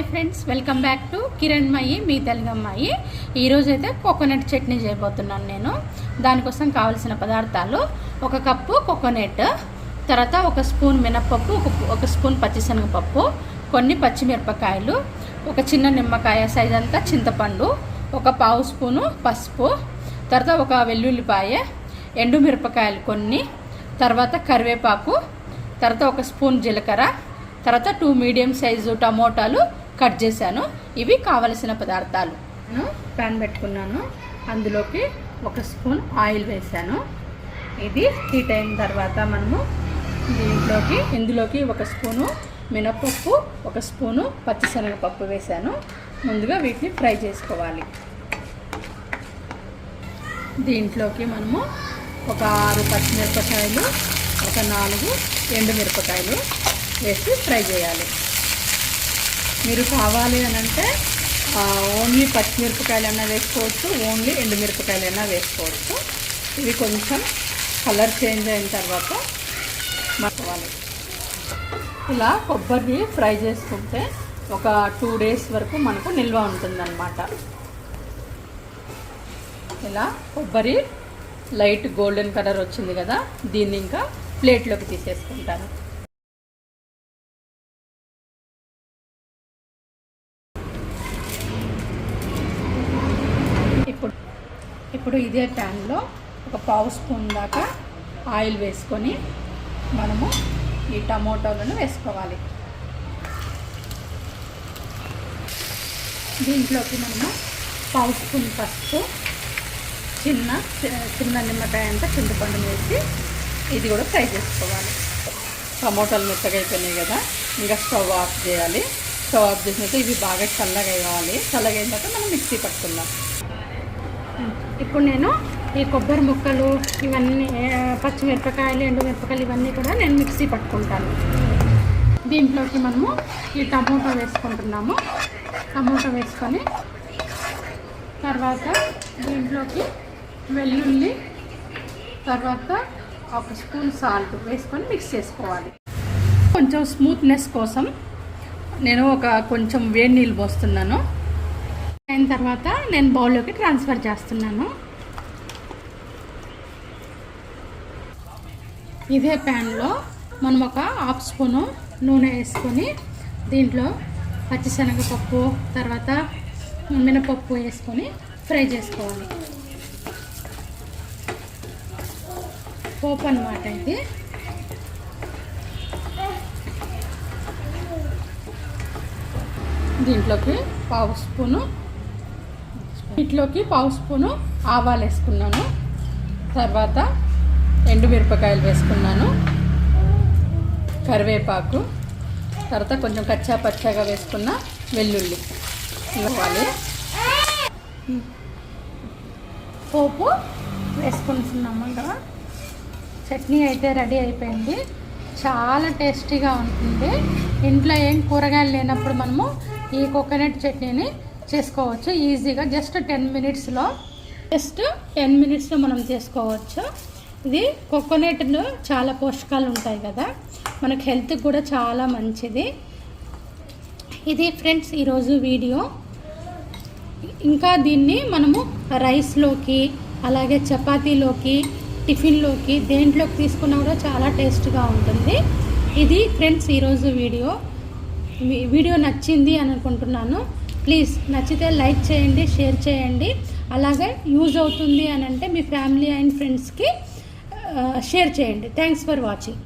Hi friends welcome back to Kiran మయ్యి మీ తెలుగమ్మాయి ఈరోజైతే ఈరోజు అయితే కోకోనట్ చట్నీ చేయబోతున్నాను నేను. దానికోసం కావలసిన పదార్థాలు ఒక కప్పు కోకోనట్ తర్వాత ఒక స్పూన్ మినప్పప్పు ఒక ఒక స్పూన్ పచ్చిశనగపప్పు కొన్ని పచ్చిమిరపకాయలు ఒక చిన్న నిమ్మకాయ సైజ్ అంతా చింతపండు ఒక పావు స్పూను పసుపు తర్వాత ఒక వెల్లుల్లిపాయ ఎండుమిరపకాయలు కొన్ని తర్వాత కరివేపాకు తర్వాత ఒక స్పూన్ జీలకర్ర తర్వాత టూ మీడియం సైజు టమోటాలు కట్ చేశాను. ఇవి కావలసిన పదార్థాలు. నేను ప్యాన్ పెట్టుకున్నాను. అందులోకి ఒక స్పూన్ ఆయిల్ వేసాను ఇది హీట్ అయిన తర్వాత మనము దీంట్లోకి ఇందులోకి ఒక స్పూను మినపప్పు ఒక స్పూను పచ్చిశనగపప్పు వేసాను ముందుగా వీటిని ఫ్రై చేసుకోవాలి. దీంట్లోకి మనము ఒక ఆరు పచ్చిమిరపకాయలు ఒక నాలుగు ఎండుమిరపకాయలు వేసి ఫ్రై చేయాలి. మీరు కావాలి అని అంటే ఓన్లీ పచ్చిమిరపకాయలైనా వేసుకోవచ్చు ఓన్లీ ఎండుమిరపకాయలైనా వేసుకోవచ్చు. ఇవి కొంచెం కలర్ చేంజ్ అయిన తర్వాత మరవాలి ఇలా కొబ్బరి ఫ్రై చేసుకుంటే ఒక టూ డేస్ వరకు మనకు నిల్వ ఉంటుందన్నమాట. ఇలా కొబ్బరి లైట్ గోల్డెన్ కలర్ వచ్చింది కదా దీన్ని ఇంకా ప్లేట్లోకి తీసేసుకుంటాను. ఇప్పుడు ఇదే ప్యాన్లో ఒక పావు స్పూన్ దాకా ఆయిల్ వేసుకొని మనము ఈ టమోటాలను వేసుకోవాలి. దీంట్లోకి మనము పావు స్పూన్ పసుపు చిన్న చిన్న నిమ్మకాయ అంతా చింతపండు వేసి ఇది కూడా ఫ్రై చేసుకోవాలి. టమోటాలు మెత్తగా అయిపోయినాయి కదా ఇంకా స్టవ్ ఆఫ్ చేయాలి. స్టవ్ ఆఫ్ చేసినట్టు ఇవి బాగా చల్లగా అవ్వాలి చల్లగా అయిన తర్వాత మనం మిక్సీ పట్టుకుందాం. ఇప్పుడు నేను ఈ కొబ్బరి ముక్కలు ఇవన్నీ పచ్చిమిరపకాయలు ఎండుమిరపకాయలు ఇవన్నీ కూడా నేను మిక్సీ పట్టుకుంటాను. దీంట్లోకి మనము ఈ టమోటా వేసుకుంటున్నాము. టమోటా వేసుకొని తర్వాత దీంట్లోకి వెల్లుల్లి తర్వాత ఒక స్పూన్ సాల్ట్ వేసుకొని మిక్స్ చేసుకోవాలి. కొంచెం స్మూత్నెస్ కోసం నేను ఒక కొంచెం వేడి నీళ్ళు పోస్తున్నాను. అయిన తర్వాత నేను బౌల్లోకి ట్రాన్స్ఫర్ చేస్తున్నాను. ఇదే ప్యాన్లో మనం ఒక హాఫ్ స్పూను నూనె వేసుకొని దీంట్లో పచ్చిశనగపప్పు తర్వాత మినపప్పు వేసుకొని ఫ్రై చేసుకోవాలి. పోపు అనమాట ఇది. దీంట్లోకి పావు స్పూను వీటిలోకి పావు స్పూను ఆవాలు వేసుకున్నాను. తర్వాత ఎండుమిరపకాయలు వేసుకున్నాను. కరివేపాకు. తర్వాత కొంచెం కచ్చా పచ్చాగా వేసుకున్న వెల్లుల్లి ఇవ్వాలి పోపు వేసుకుంటున్నాము కదా. చట్నీ అయితే రెడీ అయిపోయింది. చాలా టేస్టీగా ఉంటుంది. ఇంట్లో ఏం కూరగాయలు లేనప్పుడు మనము ఈ కోకోనట్ చట్నీని చేసుకోవచ్చు. ఈజీగా జస్ట్ టెన్ మినిట్స్లో జస్ట్ టెన్ మినిట్స్లో మనం చేసుకోవచ్చు. ఇది కోకోనట్లో చాలా పోషకాలు ఉంటాయి కదా. మనకు హెల్త్కి కూడా చాలా మంచిది. ఇది ఫ్రెండ్స్ ఈరోజు వీడియో. ఇంకా దీన్ని మనము రైస్లోకి అలాగే చపాతీలోకి టిఫిన్లోకి దేంట్లోకి తీసుకున్నా కూడా చాలా టేస్ట్గా ఉంటుంది. ఇది ఫ్రెండ్స్ ఈరోజు వీడియో. వీడియో నచ్చింది అని అనుకుంటున్నాను. ప్లీజ్ నచ్చితే లైక్ చేయండి షేర్ చేయండి. అలాగే యూజ్ అవుతుంది అని అంటే మీ ఫ్యామిలీ అండ్ ఫ్రెండ్స్కి షేర్ చేయండి. Thanks for watching.